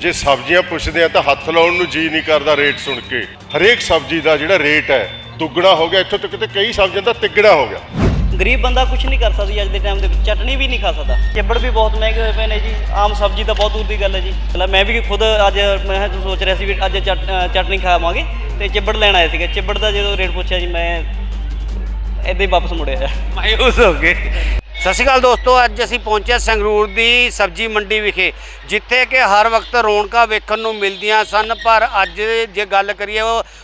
ਜੇ ਸਬਜ਼ੀਆਂ ਪੁੱਛਦੇ ਆ ਤਾਂ ਹੱਥ ਲਾਉਣ ਨੂੰ ਜੀ ਨਹੀਂ ਕਰਦਾ ਰੇਟ ਸੁਣ ਕੇ। ਹਰੇਕ ਸਬਜ਼ੀ ਦਾ ਜਿਹੜਾ ਰੇਟ ਹੈ ਦੁੱਗਣਾ ਹੋ ਗਿਆ ਇੱਥੋਂ ਤੱਕ ਤੇ ਕਈ ਸਬਜ਼ੀਆਂ ਦਾ ਤਿੱਗਣਾ ਹੋ ਗਿਆ। ਗਰੀਬ ਬੰਦਾ ਕੁਝ ਨਹੀਂ ਕਰ ਸਕਦਾ ਅੱਜ ਦੇ ਟਾਈਮ ਦੇ ਵਿੱਚ ਚਟਨੀ ਵੀ ਨਹੀਂ ਖਾ ਸਕਦਾ। ਚਿੱਬੜ ਵੀ ਬਹੁਤ ਮਹਿੰਗੇ ਹੋਏ ਪਏ ਨੇ ਜੀ ਆਮ ਸਬਜ਼ੀ ਤਾਂ ਬਹੁਤ ਦੂਰ ਦੀ ਗੱਲ ਹੈ ਜੀ। ਮਤਲਬ ਮੈਂ ਵੀ ਖੁਦ ਅੱਜ ਮੈਂ ਸੋਚ ਰਿਹਾ ਸੀ ਵੀ ਅੱਜ ਚਟ- ਅ, ਚਟਨੀ ਖਾਵਾਂਗੇ ਤੇ ਚਿੱਬੜ ਲੈਣ ਆਏ ਸੀਗੇ। ਚਿੱਬੜ ਦਾ ਜਦੋਂ ਰੇਟ ਪੁੱਛਿਆ ਜੀ ਮੈਂ ਇੱਦਾਂ ਹੀ ਵਾਪਸ ਮੁੜਿਆ। ਮਾਯੂਸ ਹੋ ਗਏ। ਸਤਿ ਸ਼੍ਰੀ ਅਕਾਲ ਦੋਸਤੋ, ਅੱਜ ਅਸੀਂ ਪਹੁੰਚੇ ਸੰਗਰੂਰ ਦੀ ਸਬਜ਼ੀ ਮੰਡੀ ਵਿਖੇ, ਜਿੱਥੇ ਕਿ ਹਰ ਵਕਤ ਰੌਣਕਾਂ ਵੇਖਣ ਨੂੰ ਮਿਲਦੀਆਂ ਸਨ, ਪਰ ਅੱਜ ਜੇ ਗੱਲ ਕਰੀਏ,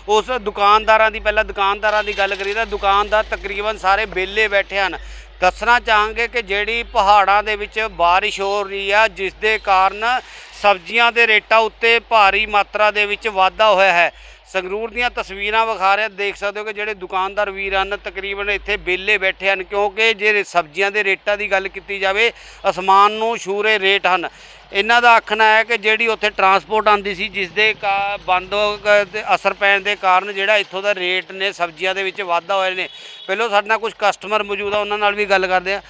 ਉਸ ਦੁਕਾਨਦਾਰਾਂ ਦੀ, ਪਹਿਲਾਂ ਦੁਕਾਨਦਾਰਾਂ ਦੀ ਗੱਲ ਕਰੀਏ, ਤਾਂ ਦੁਕਾਨਦਾਰ ਤਕਰੀਬਨ ਸਾਰੇ ਵਿਹਲੇ ਬੈਠੇ ਹਨ। ਦੱਸਣਾ ਚਾਹਾਂਗੇ ਕਿ ਜਿਹੜੀ ਪਹਾੜਾਂ ਦੇ ਵਿੱਚ ਬਾਰਿਸ਼ ਹੋ ਰਹੀ ਆ, ਜਿਸ ਦੇ ਕਾਰਨ ਸਬਜ਼ੀਆਂ ਦੇ ਰੇਟਾਂ ਉੱਤੇ ਭਾਰੀ ਮਾਤਰਾ ਦੇ ਵਿੱਚ ਵਾਧਾ ਹੋਇਆ ਹੈ। ਸੰਗਰੂਰ ਦੀਆਂ ਤਸਵੀਰਾਂ ਵਿਖਾ ਰਿਹਾ ਦੇਖ ਸਕਦੇ ਹੋ ਕਿ ਜਿਹੜੇ ਦੁਕਾਨਦਾਰ ਵੀਰ ਹਨ ਤਕਰੀਬਨ ਇੱਥੇ ਵਿਹਲੇ ਬੈਠੇ ਹਨ ਕਿਉਂਕਿ ਜੇ ਸਬਜ਼ੀਆਂ ਦੇ ਰੇਟਾਂ ਦੀ ਗੱਲ ਕੀਤੀ ਜਾਵੇ ਅਸਮਾਨ ਨੂੰ ਛੂਰੇ ਰੇਟ ਹਨ। ਇਹਨਾਂ ਦਾ ਆਖਣਾ ਹੈ ਕਿ ਜਿਹੜੀ ਉੱਥੇ ਟਰਾਂਸਪੋਰਟ ਆਂਦੀ ਸੀ ਜਿਸ ਦੇ ਬੰਦ ਅਸਰ ਪੈਣ ਦੇ ਕਾਰਨ ਜਿਹੜਾ ਇੱਥੋਂ ਦਾ ਰੇਟ ਨੇ ਸਬਜ਼ੀਆਂ ਦੇ ਵਿੱਚ ਵਾਧਾ ਹੋਏ ਨੇ। ਪਹਿਲਾਂ ਸਾਡੇ ਨਾਲ ਕੁਝ ਕਸਟਮਰ ਮੌਜੂਦ ਆ ਉਹਨਾਂ ਨਾਲ ਵੀ ਗੱਲ ਕਰਦੇ ਆ।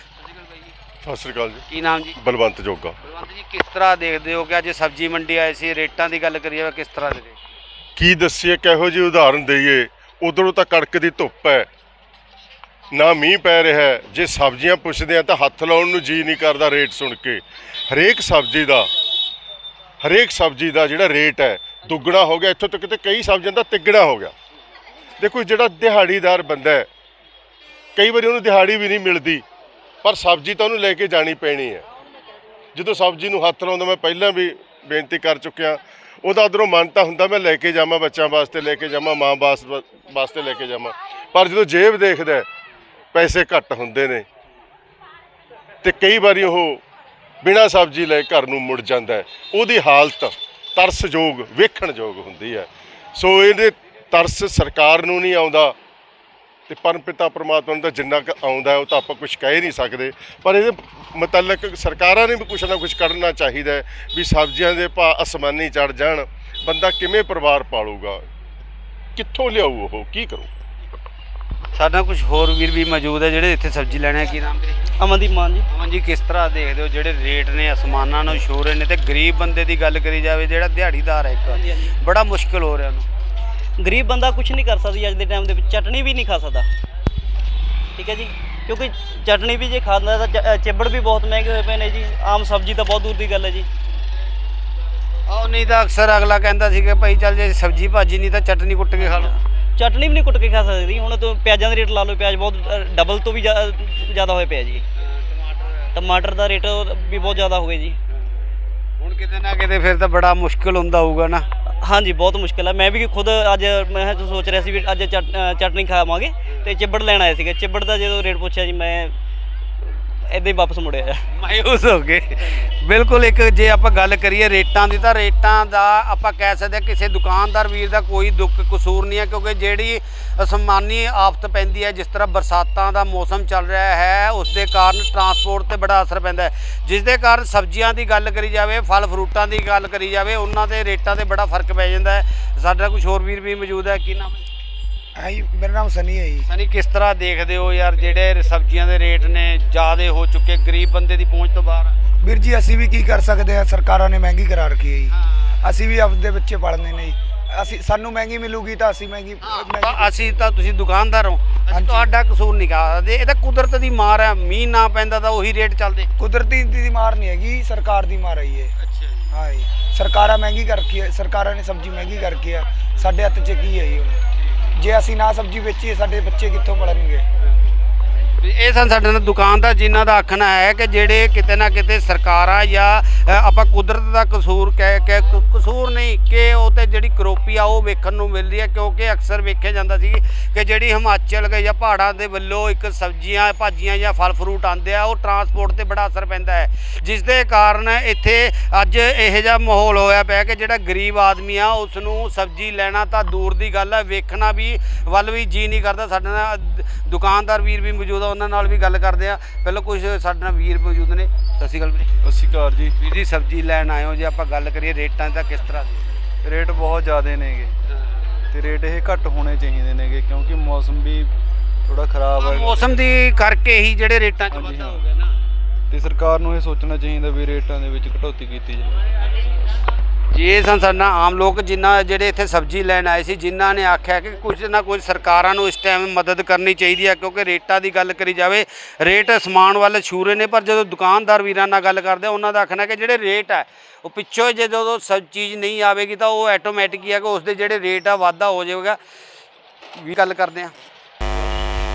ਸਤਿ ਸ੍ਰੀ ਅਕਾਲ ਜੀ। ਕੀ ਨਾਮ ਜੀ? ਬਲਵੰਤ ਜੋਗਾ। ਬਲਵੰਤ ਜੀ ਕਿਸ ਤਰ੍ਹਾਂ ਦੇਖਦੇ ਹੋ ਕਿ ਅੱਜ ਸਬਜ਼ੀ ਮੰਡੀ ਆਏ ਸੀ ਰੇਟਾਂ ਦੀ ਗੱਲ ਕਰੀਏ ਕਿਸ ਤਰ੍ਹਾਂ ਦੇ ਰੇਟ? ਕੀ ਦੱਸੀਏ, ਕਿਹੋ ਜਿਹੀ ਉਦਾਹਰਨ ਦਈਏ? ਉਧਰੋਂ ਤਾਂ ਕੜਕ ਦੀ ਧੁੱਪ ਹੈ। ਨਾ ਮੀਂਹ ਪੈ ਰਿਹਾ ਹੈ। ਜੇ ਸਬਜ਼ੀਆਂ ਪੁੱਛਦੇ ਆ ਤਾਂ ਹੱਥ ਲਾਉਣ ਨੂੰ ਜੀ ਨਹੀਂ ਕਰਦਾ ਰੇਟ ਸੁਣ ਕੇ। ਹਰੇਕ ਸਬਜ਼ੀ ਦਾ, ਹਰੇਕ ਸਬਜ਼ੀ ਦਾ ਜਿਹੜਾ ਰੇਟ ਹੈ, ਦੁੱਗਣਾ ਹੋ ਗਿਆ। ਇੱਥੋਂ ਤੱਕ ਤੇ ਕਈ ਸਬਜ਼ੀਆਂ ਦਾ ਤਿੱਗਣਾ ਹੋ ਗਿਆ। ਦੇਖੋ, ਜਿਹੜਾ ਦਿਹਾੜੀਦਾਰ ਬੰਦਾ ਹੈ, ਕਈ ਵਾਰੀ ਉਹਨੂੰ ਦਿਹਾੜੀ ਵੀ ਨਹੀਂ ਮਿਲਦੀ, ਪਰ ਸਬਜ਼ੀ ਤਾਂ ਉਹਨੂੰ ਲੈ ਕੇ ਜਾਣੀ ਪੈਣੀ ਹੈ। ਜਦੋਂ ਸਬਜ਼ੀ ਨੂੰ ਹੱਥ ਲਾਉਂਦਾ, ਮੈਂ ਪਹਿਲਾਂ ਵੀ ਬੇਨਤੀ ਕਰ ਚੁੱਕਿਆ ਉਹਦਾ ਉਧਰੋਂ ਮਨ ਤਾਂ ਹੁੰਦਾ ਮੈਂ ਲੈ ਕੇ ਜਾਵਾਂ ਬੱਚਿਆਂ ਵਾਸਤੇ, ਲੈ ਕੇ ਜਾਵਾਂ, ਮਾਂ ਵਾਸ- ਵਾਸਤੇ ਲੈ ਕੇ ਜਾਵਾਂ। ਪਰ ਜਦੋਂ ਜੇਬ ਦੇਖਦਾ ਪੈਸੇ ਘੱਟ ਹੁੰਦੇ ਨੇ। ਤੇ ਕਈ ਵਾਰੀ ਉਹ ਬਿਨਾਂ ਸਬਜ਼ੀ ਲੈ ਘਰ ਨੂੰ ਮੁੜ ਜਾਂਦਾ ਉਹਦੀ ਹਾਲਤ ਤਰਸਯੋਗ, ਵੇਖਣਯੋਗ ਹੁੰਦੀ ਹੈ। ਸੋ ਇਹਦੇ ਤਰਸ ਸਰਕਾਰ ਨੂੰ ਨਹੀਂ ਆਉਂਦਾ। ਤੇ ਪਰਮਪਿਤਾ ਪ੍ਰਮਾਤਮਾ ਨੂੰ ਤਾਂ ਜਿੰਨਾ ਕੁ ਆਉਂਦਾ ਹੈ ਉਹ ਤਾਂ ਆਪਾਂ ਕੁਝ ਕਹਿ ਨਹੀਂ ਸਕਦੇ। ਪਰ ਇਹਦੇ ਮੁਤਲਕ ਸਰਕਾਰਾਂ ਨੇ ਵੀ ਕੁਝ ਨਾ ਕੁਝ ਕਰਨਾ ਚਾਹੀਦਾ ਹੈ ਵੀ ਸਬਜ਼ੀਆਂ ਦੇ ਭਾਅ ਅਸਮਾਨੀ ਚੜ ਜਾਣ। ਬੰਦਾ ਕਿਵੇਂ ਪਰਿਵਾਰ ਪਾਲੂਗਾ? ਕਿੱਥੋਂ ਲਿਆਊ ਉਹ? ਕੀ ਕਰੂ? ਸਾਡੇ ਨਾਲ ਕੁਝ ਹੋਰ ਵੀਰ ਵੀ ਮੌਜੂਦ ਹੈ ਜਿਹੜੇ ਇੱਥੇ ਸਬਜ਼ੀ ਲੈਣੇ ਆ ਕੀ ਨਾਮ ਵੀਰੇ? ਅਮਨਦੀਪ ਮਾਨ ਜੀ। ਅਮਨ ਜੀ ਕਿਸ ਤਰ੍ਹਾਂ ਦੇਖਦੇ ਹੋ ਜਿਹੜੇ ਰੇਟ ਨੇ ਅਸਮਾਨਾਂ ਨੂੰ ਛੂ ਰਹੇ ਨੇ ਤੇ ਗਰੀਬ ਬੰਦੇ ਦੀ ਗੱਲ ਕਰੀ ਜਾਵੇ ਜਿਹੜਾ ਦਿਹਾੜੀਦਾਰ ਹੈ ਇੱਕ। ਬੜਾ ਮੁਸ਼ਕਲ ਹੋ ਰਿਹਾ ਉਹਨੂੰ। ਗਰੀਬ ਬੰਦਾ ਕੁਝ ਨਹੀਂ ਕਰ ਸਕਦਾ ਅੱਜ ਦੇ ਟਾਈਮ ਦੇ ਵਿੱਚ ਚਟਨੀ ਵੀ ਨਹੀਂ ਖਾ ਸਕਦਾ। ਠੀਕ ਹੈ ਜੀ? ਕਿਉਂਕਿ ਚਟਨੀ ਵੀ ਜੇ ਖਾਂਦਾ ਤਾਂ ਚਿੱਬੜ ਵੀ ਬਹੁਤ ਮਹਿੰਗੇ ਹੋਏ ਪਏ ਨੇ ਜੀ। ਆਮ ਸਬਜ਼ੀ ਤਾਂ ਬਹੁਤ ਦੂਰ ਦੀ ਗੱਲ ਹੈ ਜੀ। ਆਹ ਨਹੀਂ ਤਾਂ ਅਕਸਰ ਅਗਲਾ ਕਹਿੰਦਾ ਸੀ ਕਿ ਭਾਈ ਚੱਲ ਜੇ ਸਬਜ਼ੀ ਭਾਜੀ ਨਹੀਂ ਤਾਂ ਚਟਨੀ ਕੁੱਟ ਕੇ ਖਾ ਲਓ। ਚਟਨੀ ਵੀ ਨਹੀਂ ਕੁੱਟ ਕੇ ਖਾ ਸਕਦੀ ਹੁਣ ਤੋਂ ਪਿਆਜ਼ਾਂ ਦੇ ਰੇਟ ਲਾ ਲਓ ਪਿਆਜ਼ ਬਹੁਤ ਡਬਲ ਤੋਂ ਵੀ ਜ਼ਿਆ- ਜ਼ਿਆਦਾ ਹੋਏ ਪਿਆ ਜੀ। ਟਮਾਟਰ ਦਾ ਰੇਟ ਵੀ ਬਹੁਤ ਜ਼ਿਆਦਾ ਹੋ ਗਏ ਜੀ। ਹੁਣ ਕਿਤੇ ਨਾ ਕਿਤੇ ਫਿਰ ਤਾਂ ਬੜਾ ਮੁਸ਼ਕਲ ਹੁੰਦਾ ਹੋਊਗਾ ਨਾ। ਹਾਂਜੀ ਬਹੁਤ ਮੁਸ਼ਕਿਲ ਹੈ ਮੈਂ ਵੀ ਖੁਦ ਅੱਜ ਮੈਂ ਸੋਚ ਰਿਹਾ ਸੀ ਵੀ ਅੱਜ ਚਟ- ਅ, ਚਟਨੀ ਖਾਵਾਂਗੇ ਤੇ ਚਿੱਬੜ ਲੈਣ ਆਏ ਸੀਗੇ। ਚਿੱਬੜ ਦਾ ਜਦੋਂ ਰੇਟ ਪੁੱਛਿਆ ਜੀ ਮੈਂ ਇੱਦਾਂ ਹੀ ਵਾਪਸ ਮੁੜਿਆ ਮਾਯੂਸ ਹੋ ਗਏ। ਬਿਲਕੁਲ ਇੱਕ ਜੇ ਆਪਾਂ ਗੱਲ ਕਰੀਏ ਰੇਟਾਂ ਦੀ ਤਾਂ ਰੇਟਾਂ ਦਾ ਆਪਾਂ ਕਹਿ ਸਕਦੇ ਹਾਂ ਕਿਸੇ ਦੁਕਾਨਦਾਰ ਵੀਰ ਦਾ ਕੋਈ ਦੁੱਖ ਕਸੂਰ ਨਹੀਂ ਹੈ ਕਿਉਂਕਿ ਜਿਹੜੀ ਅਸਮਾਨੀ ਆਫਤ ਪੈਂਦੀ ਹੈ, ਜਿਸ ਤਰ੍ਹਾਂ ਬਰਸਾਤਾਂ ਦਾ ਮੌਸਮ ਚੱਲ ਰਿਹਾ ਹੈ, ਉਸ ਦੇ ਕਾਰਨ ਟਰਾਂਸਪੋਰਟ ਤੇ ਬੜਾ ਅਸਰ ਪੈਂਦਾ ਹੈ। ਜਿਸ ਦੇ ਕਾਰਨ ਸਬਜ਼ੀਆਂ ਦੀ ਗੱਲ ਕਰੀ ਜਾਵੇ, ਫਲ ਫਰੂਟਾਂ ਦੀ ਗੱਲ ਕਰੀ ਜਾਵੇ, ਉਹਨਾਂ ਦੇ ਰੇਟਾਂ ਤੇ ਬੜਾ ਫ਼ਰਕ ਪੈ ਜਾਂਦਾ ਹੈ। ਸਾਡਾ ਕੁਝ ਹੋਰ ਵੀਰ ਵੀ ਮੌਜੂਦ ਹੈ, ਕੀ ਨਾਮ ਹੈ? ਹਾਂਜੀ ਮੇਰਾ ਨਾਮ ਸਨੀ ਹੈ ਜੀ। ਸਨੀ ਕਿਸ ਤਰ੍ਹਾਂ ਦੇਖਦੇ ਹੋ ਯਾਰ ਜਿਹੜੇ ਸਬਜ਼ੀਆਂ ਦੇ ਰੇਟ ਨੇ ਜ਼ਿਆਦੇ ਹੋ ਚੁੱਕੇ ਗਰੀਬ ਬੰਦੇ ਦੀ ਪਹੁੰਚ ਤੋਂ ਬਾਹਰ? ਆ। ਵੀਰ ਜੀ ਅਸੀਂ ਵੀ ਕੀ ਕਰ ਸਕਦੇ ਆ ਸਰਕਾਰਾਂ ਨੇ ਮਹਿੰਗੀ ਕਰਾ ਰੱਖੀ ਹੈ ਜੀ। ਅਸੀਂ ਵੀ ਆਪਦੇ ਬੱਚੇ ਪੜ੍ਹਨੇ ਨੇ ਜੀ। ਅਸੀਂ ਸਾਨੂੰ ਮਹਿੰਗੀ ਮਿਲੂਗੀ ਤਾਂ ਅਸੀਂ ਮਹਿੰਗੀ ਮਹਿੰਗੀ- ਤਾਂ ਅਸੀਂ ਤਾਂ ਤੁਸੀਂ ਦੁਕਾਨਦਾਰ ਹੋ। ਅਸੀਂ ਹਾਂਜੀ। ਤੁਹਾਡਾ ਕਸੂਰ ਨਹੀਂ ਕਰਦੇ ਇਹ ਤਾਂ ਕੁਦਰਤ ਦੀ ਮਾਰ ਹੈ ਮੀਂਹ ਨਾ ਪੈਂਦਾ ਤਾਂ ਉਹੀ ਰੇਟ ਚੱਲਦੇ। ਕੁਦਰਤੀ ਦੀ ਮਾਰ ਨਹੀਂ ਹੈਗੀ ਸਰਕਾਰ ਦੀ ਮਾਰ ਆਈ ਹੈ ਅੱਛਾ ਹਾਂ ਜੀ। ਸਰਕਾਰਾਂ ਮਹਿੰਗੀ ਕਰ ਰੱਖੀ ਹੈ। ਸਰਕਾਰਾਂ ਨੇ ਸਬਜ਼ੀ ਮਹਿੰਗੀ ਕਰ ਰੱਖੀ ਹੈ ਸਾਡੇ ਹੱਥ 'ਚ ਕੀ ਹੈ ਜੀ ਹੁਣ? ਜੇ ਅਸੀਂ ਨਾ ਸਬਜ਼ੀ ਵੇਚੀਏ ਸਾਡੇ ਬੱਚੇ ਕਿੱਥੋਂ ਪੜਨਗੇ ਇਹ ਸਨ ਸਾਡੇ ਨਾਲ ਦੁਕਾਨਦਾਰ ਜਿਨ੍ਹਾਂ ਦਾ ਆਖਣਾ ਹੈ ਕਿ ਜਿਹੜੇ ਕਿਤੇ ਨਾ ਕਿਤੇ ਸਰਕਾਰਾਂ ਜਾਂ ਆਪਾਂ ਕੁਦਰਤ ਦਾ ਕਸੂਰ ਕਹਿ ਕੇ ਕ- ਕਸੂਰ ਨਹੀਂ ਕਿ ਉਹ ਤੇ ਜਿਹੜੀ ਕਰੋਪੀ ਆ ਉਹ ਵੇਖਣ ਨੂੰ ਮਿਲਦੀ ਹੈ ਕਿਉਂਕਿ ਅਕਸਰ ਵੇਖਿਆ ਜਾਂਦਾ ਸੀ ਕਿ ਜਿਹੜੀ ਹਿਮਾਚਲ ਗਏ ਜਾਂ ਪਹਾੜਾਂ ਦੇ ਵੱਲੋਂ ਇੱਕ ਸਬਜ਼ੀਆਂ, ਭਾਜੀਆਂ ਜਾਂ ਫਲ ਫਰੂਟ ਆਉਂਦੇ ਆ, ਉਹ ਟਰਾਂਸਪੋਰਟ ਤੇ ਬੜਾ ਅਸਰ ਪੈਂਦਾ ਹੈ। ਜਿਸ ਦੇ ਕਾਰਨ ਇੱਥੇ ਅੱਜ ਇਹੋ ਜਿਹਾ ਮਾਹੌਲ ਹੋਇਆ ਪਿਆ ਕਿ ਜਿਹੜਾ ਗਰੀਬ ਆਦਮੀ ਆ ਉਸ ਨੂੰ ਸਬਜ਼ੀ ਲੈਣਾ ਤਾਂ ਦੂਰ ਦੀ ਗੱਲ ਹੈ, ਵੇਖਣਾ ਵੀ ਵੱਲ ਵੀ ਜੀ ਨਹੀਂ ਕਰਦਾ। ਸਾਡੇ ਨਾਲ ਦੁਕਾਨਦਾਰ ਵੀਰ ਵੀ ਮੌਜੂਦ ਉਹਨਾਂ ਨਾਲ ਵੀ ਗੱਲ ਕਰਦੇ ਆ ਪਹਿਲਾਂ ਕੁਝ ਸਾਡੇ ਨਾਲ ਵੀਰ ਮੌਜੂਦ ਨੇ। ਸਤਿ ਸ਼੍ਰੀ ਅਕਾਲ ਵੀਰੇ। ਸਤਿ ਸ਼੍ਰੀ ਅਕਾਲ ਜੀ। ਵੀਰ ਜੀ ਸਬਜ਼ੀ ਲੈਣ ਆਏ ਹੋ ਜੇ ਆਪਾਂ ਗੱਲ ਕਰੀਏ ਰੇਟਾਂ ਦਾ ਕਿਸ ਤਰ੍ਹਾਂ? ਦੇ ਰੇਟ ਬਹੁਤ ਜ਼ਿਆਦੇ ਨੇਗੇ। ਤੇ ਰੇਟ ਇਹ ਘੱਟ ਹੋਣੇ ਚਾਹੀਦੇ ਨੇਗੇ ਕਿਉਂਕਿ ਮੌਸਮ ਵੀ ਥੋੜਾ ਖਰਾਬ ਹੈ। ਮੌਸਮ ਦੀ ਕਰਕੇ ਹੀ ਜਿਹੜੇ ਰੇਟਾਂ 'ਚ ਵਾਧਾ ਹਾਂ। ਹੋ ਗਿਆ ਨਾ। ਤੇ ਸਰਕਾਰ ਨੂੰ ਇਹ ਸੋਚਣਾ ਚਾਹੀਦਾ ਵੀ ਰੇਟਾਂ ਦੇ ਵਿੱਚ ਕਟੌਤੀ ਕੀਤੀ ਜਾਵੇ। ਜੇ ਜੀ ਸਾਡਾ ਆਮ ਲੋਕ ਜਿਨ੍ਹਾਂ ਜਿਹੜੇ ਇੱਥੇ ਸਬਜ਼ੀ ਲੈਣ ਆਏ ਸੀ, ਜਿਨ੍ਹਾਂ ਨੇ ਆਖਿਆ ਕਿ ਕੁਝ ਨਾ ਕੁਝ ਸਰਕਾਰਾਂ ਨੂੰ ਇਸ ਟਾਈਮ ਮਦਦ ਕਰਨੀ ਚਾਹੀਦੀ ਹੈ, ਕਿਉਂਕਿ ਰੇਟਾਂ ਦੀ ਗੱਲ ਕਰੀ ਜਾਵੇ, ਰੇਟ ਸਮਾਨ ਵੱਲ ਛੂਰੇ ਨੇ, ਪਰ ਜਦੋਂ ਦੁਕਾਨਦਾਰ ਵੀਰਾਂ ਨਾਲ ਗੱਲ ਕਰਦੇ ਉਹਨਾਂ ਦਾ ਆਖਣਾ ਕਿ ਜਿਹੜੇ ਰੇਟ ਹੈ, ਉਹ ਪਿੱਛੋਂ ਜੇ ਜਦੋਂ ਸਭ ਚੀਜ਼ ਨਹੀਂ ਆਵੇਗੀ ਤਾਂ ਉਹ ਆਟੋਮੈਟਿਕ ਹੀ ਹੈ ਕਿ ਉਸ ਦੇ ਜਿਹੜੇ ਰੇਟ ਆ, ਵਾਧਾ ਹੋ ਜਾਵੇਗਾ। ਵੀ ਗੱਲ ਕਰਦੇ ਆ।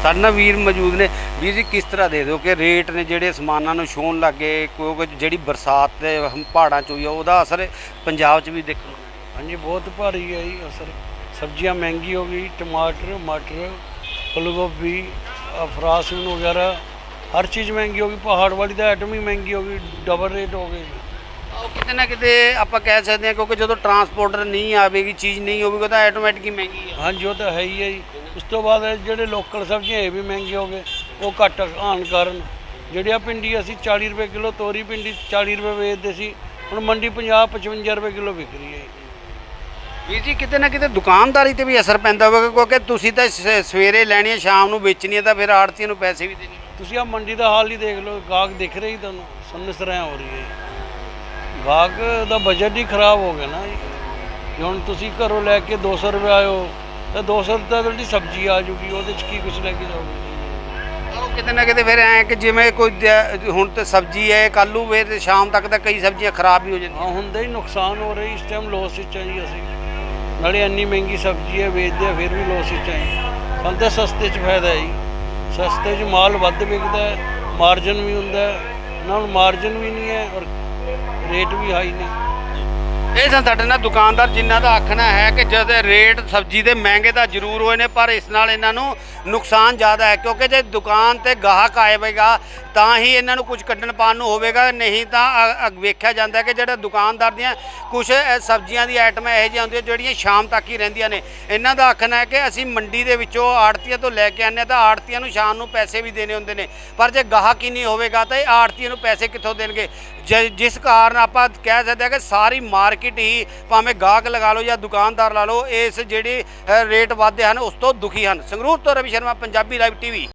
ਸਾਡੇ ਨਾਲ ਵੀਰ ਮੌਜੂਦ ਨੇ। ਵੀਰ ਜੀ ਕਿਸ ਤਰ੍ਹਾਂ ਦੇ ਦਿਓ ਕਿ ਰੇਟ ਨੇ ਜਿਹੜੇ ਸਮਾਨਾਂ ਨੂੰ ਛੂਹਣ ਲੱਗੇ ਕਿਉਂਕਿ ਜਿਹੜੀ ਬਰਸਾਤ ਦੇ ਪਹਾੜਾਂ ਚ ਹੋਈ ਆ ਉਹਦਾ ਅਸਰ ਪੰਜਾਬ 'ਚ ਵੀ ਦੇਖਣ ਨੂੰ। ਹਾਂਜੀ ਬਹੁਤ ਭਾਰੀ ਹੈ ਜੀ ਅਸਰ। ਸਬਜ਼ੀਆਂ ਮਹਿੰਗੀ ਹੋ ਗਈ ਟਮਾਟਰ ਮਟਰ ਫੁੱਲ ਗੋਭੀ ਅ, ਫਰਾਸਬੀਨ ਵਗੈਰਾ ਹਰ ਚੀਜ਼ ਮਹਿੰਗੀ ਹੋ ਗਈ ਪਹਾੜ ਵਾਲੀ ਦਾ ਆਈਟਮ ਹੀ ਮਹਿੰਗੀ ਹੋ ਗਈ ਡਬਲ ਰੇਟ ਹੋ ਗਏ ਉਹ ਕਿਤੇ ਨਾ ਕਿਤੇ ਆਪਾਂ ਕਹਿ ਸਕਦੇ ਹਾਂ ਕਿਉਂਕਿ ਜਦੋਂ ਟਰਾਂਸਪੋਰਟਰ ਨਹੀਂ ਆਵੇਗੀ ਚੀਜ਼ ਨਹੀਂ ਹੋਵੇਗੀ ਤਾਂ ਆਟੋਮੈਟਿਕ ਹੀ ਮਹਿੰਗੀ ਹੈ ਹਾਂਜੀ ਉਹ ਤਾਂ ਹੈ ਹੀ ਹੈ ਜੀ। ਉਸ ਤੋਂ ਬਾਅਦ ਜਿਹੜੇ ਲੋਕਲ ਸਬਜ਼ੀਆਂ ਇਹ ਵੀ ਮਹਿੰਗੇ ਹੋ ਗਏ ਉਹ ਘੱਟ ਆਉਣ ਕਾਰਨ ਜਿਹੜੀਆਂ ਪਿੰਡੀ ਅਸੀਂ 40 ਰੁਪਏ ਕਿਲੋ ਤੋਰੀ ਪਿੰਡੀ 40 ਰੁਪਏ ਵੇਚਦੇ ਸੀ ਹੁਣ ਮੰਡੀ 50 55 ਰੁਪਏ ਕਿਲੋ ਵਿਕ ਰਹੀ ਹੈ। ਵੀਰ ਜੀ ਕਿਤੇ ਨਾ ਕਿਤੇ ਦੁਕਾਨਦਾਰੀ ਤੇ ਵੀ ਅਸਰ ਪੈਂਦਾ ਹੋਵੇਗਾ ਕਿਉਂਕਿ ਤੁਸੀਂ ਤਾਂ ਸ- ਸਵੇਰੇ ਲੈਣੀ ਹੈ ਸ਼ਾਮ ਨੂੰ ਵੇਚਣੀ ਹੈ ਤਾਂ ਫਿਰ ਆੜਤੀਆਂ ਨੂੰ ਪੈਸੇ ਵੀ ਦੇਣੇ ਤੁਸੀਂ ਆ ਮੰਡੀ ਦਾ ਹਾਲ ਹੀ ਦੇਖ ਲਓ ਗਾਹਕ ਦਿਖ ਰਹੀ ਤੁਹਾਨੂੰ ਸਮਸਰਿਆ ਹੋ ਰਹੀ ਹੈ ਗਾਹਕ ਦਾ ਬਜਟ ਹੀ ਖਰਾਬ ਹੋ ਗਿਆ ਨਾ ਜੀ। ਜੇ ਹੁਣ ਤੁਸੀਂ ਘਰੋਂ ਲੈ ਕੇ 200 ਰੁਪਏ ਆਇਓ ਤਾਂ 200 ਰੁਪਏ ਦੀ ਤੁਹਾਡੀ ਸਬਜ਼ੀ ਆ ਜੂਗੀ ਉਹਦੇ ਚ ਕੀ ਕੁਝ ਲੈ ਕੇ ਜਾਓਗੇ ਉਹ ਕਿਤੇ ਨਾ ਕਿਤੇ ਫਿਰ ਐ ਕਿ ਜਿਵੇਂ ਕੋਈ ਦ- ਹੁਣ ਤੇ ਸਬਜ਼ੀ ਹੈ ਕੱਲੂ ਵੇ ਤੇ ਸ਼ਾਮ ਤੱਕ ਤਾਂ ਕਈ ਸਬਜ਼ੀਆਂ ਖਰਾਬ ਵੀ ਹੋ ਜਾਂਦੀਆਂ। ਹਾਂ ਹੁੰਦਾ ਹੀ ਨੁਕਸਾਨ ਹੋ ਰਿਹਾ ਇਸ ਟਾਈਮ ਲੋਸ ਵਿੱਚ ਆ ਜੀ ਅਸੀਂ। ਨਾਲੇ ਇੰਨੀ ਮਹਿੰਗੀ ਸਬਜ਼ੀ ਹੈ ਵੇਚਦੇ ਆ ਫਿਰ ਵੀ ਲੋਸ ਵਿੱਚ ਆ ਜੀ ਸਾਨੂੰ ਤਾਂ ਸਸਤੇ 'ਚ ਫਾਇਦਾ ਹੈ ਜੀ। ਸਸਤੇ 'ਚ ਮਾਲ ਵੱਧ ਵਿਕਦਾ ਹੈ ਮਾਰਜਨ ਵੀ ਹੁੰਦਾ ਹੈ। ਨਾਲ ਮਾਰਜਨ ਵੀ ਨਹੀਂ ਹੈ ਔਰ ਰੇਟ ਵੀ ਹਾਈ ਨੇ। ਇਹ ਸਨ ਸਾਡੇ ਨਾਲ ਦੁਕਾਨਦਾਰ ਜਿਨ੍ਹਾਂ ਦਾ ਆਖਣਾ ਹੈ ਕਿ ਜਦ ਰੇਟ ਸਬਜ਼ੀ ਦੇ ਮਹਿੰਗੇ ਤਾਂ ਜ਼ਰੂਰ ਹੋਏ ਨੇ, ਪਰ ਇਸ ਨਾਲ ਇਹਨਾਂ ਨੂੰ ਨੁਕਸਾਨ ਜ਼ਿਆਦਾ ਹੈ, ਕਿਉਂਕਿ ਜੇ ਦੁਕਾਨ ਤੇ ਗਾਹਕ ਆਏਗਾ ਤਾਂ ਹੀ ਇਹਨਾਂ ਨੂੰ ਕੁਝ ਕੱਢਣ ਪਾਣ ਨੂੰ ਹੋਵੇਗਾ, ਨਹੀਂ ਤਾਂ ਵੇਖਿਆ ਜਾਂਦਾ ਕਿ ਜਿਹੜਾ ਦੁਕਾਨਦਾਰ ਦੀਆਂ ਕੁਝ ਸਬਜ਼ੀਆਂ ਦੀ ਆਈਟਮਾਂ ਇਹੋ ਜਿਹੀਆਂ ਹੁੰਦੀਆਂ ਜਿਹੜੀਆਂ ਸ਼ਾਮ ਤੱਕ ਹੀ ਰਹਿੰਦੀਆਂ ਨੇ। ਇਹਨਾਂ ਦਾ ਆਖਣਾ ਹੈ ਕਿ ਅਸੀਂ ਮੰਡੀ ਦੇ ਵਿੱਚੋਂ ਆੜਤੀਆਂ ਤੋਂ ਲੈ ਕੇ ਆਉਂਦੇ ਹਾਂ ਤਾਂ ਆੜਤੀਆਂ ਨੂੰ ਸ਼ਾਮ ਨੂੰ ਪੈਸੇ ਵੀ ਦੇਣੇ ਹੁੰਦੇ ਨੇ। ਪਰ ਜੇ ਗਾਹਕ ਹੀ ਨਹੀਂ ਹੋਵੇਗਾ ਤਾਂ ਇਹ ਆੜਤੀਆਂ ਨੂੰ ਪੈਸੇ ਕਿੱਥੋਂ ਦੇਣਗੇ? ਜ- ਜਿਸ ਕਾਰਨ ਆਪਾਂ ਕਹਿ ਸਕਦੇ ਹਾਂ ਕਿ ਸਾਰੀ ਮਾਰਕੀਟ ਹੀ ਭਾਵੇਂ ਗਾਹਕ ਲਗਾ ਲਓ ਜਾਂ ਦੁਕਾਨਦਾਰ ਲਾ ਲਓ, ਇਸ ਜਿਹੜੇ ਰੇਟ ਵਾਧੇ ਹਨ, ਉਸ ਤੋਂ ਦੁਖੀ ਹਨ। ਸੰਗਰੂਰ ਤੋਂ ਰਵੀ ਸ਼ਰਮਾ, ਪੰਜਾਬੀ ਲਾਈਵ ਟੀਵੀ